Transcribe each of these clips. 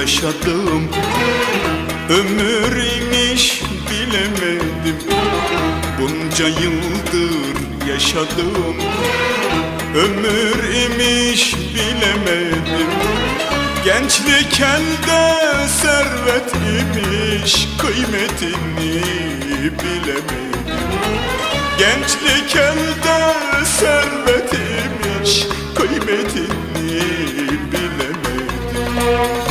yaşadım. Ömür imiş bilemedim. Bunca yıldır yaşadım. Ömür imiş bilemedim. Gençlik elde servet imiş Kıymetini bilemedim. Gençlik elde servet imiş Kıymetini Thank you.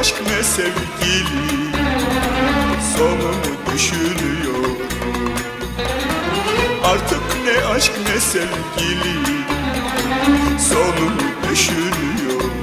Aşk ne sevgili? Sonumu düşünüyorum. Artık ne aşk ne sevgili? Sonunu düşünüyorum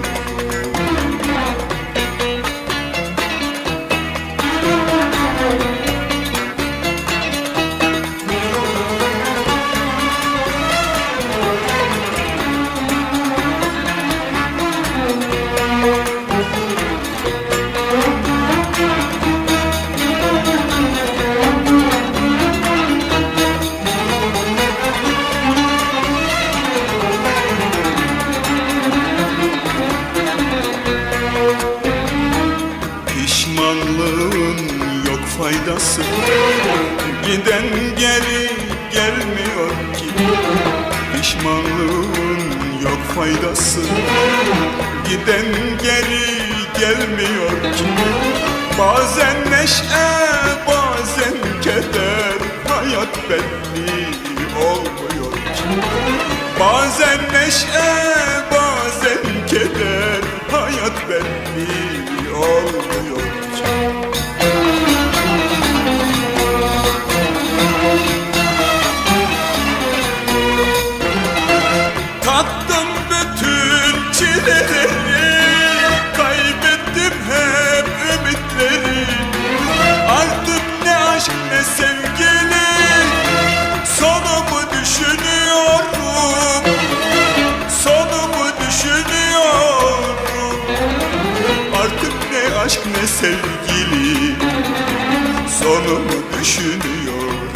Pişmanlığın yok faydası. Giden geri gelmiyor ki. Pişmanlığın yok faydası. Giden geri gelmiyor ki. Bazen neşe bazen keder. Hayat belli olmuyor ki. Bazen neşe sevgili Sonumu düşünüyorum.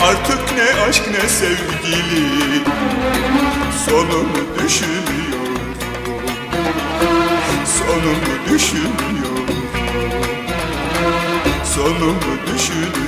Artık ne aşk ne sevgili Sonumu düşünüyorum. Sonumu düşünüyorum. Sonumu düşünüyorum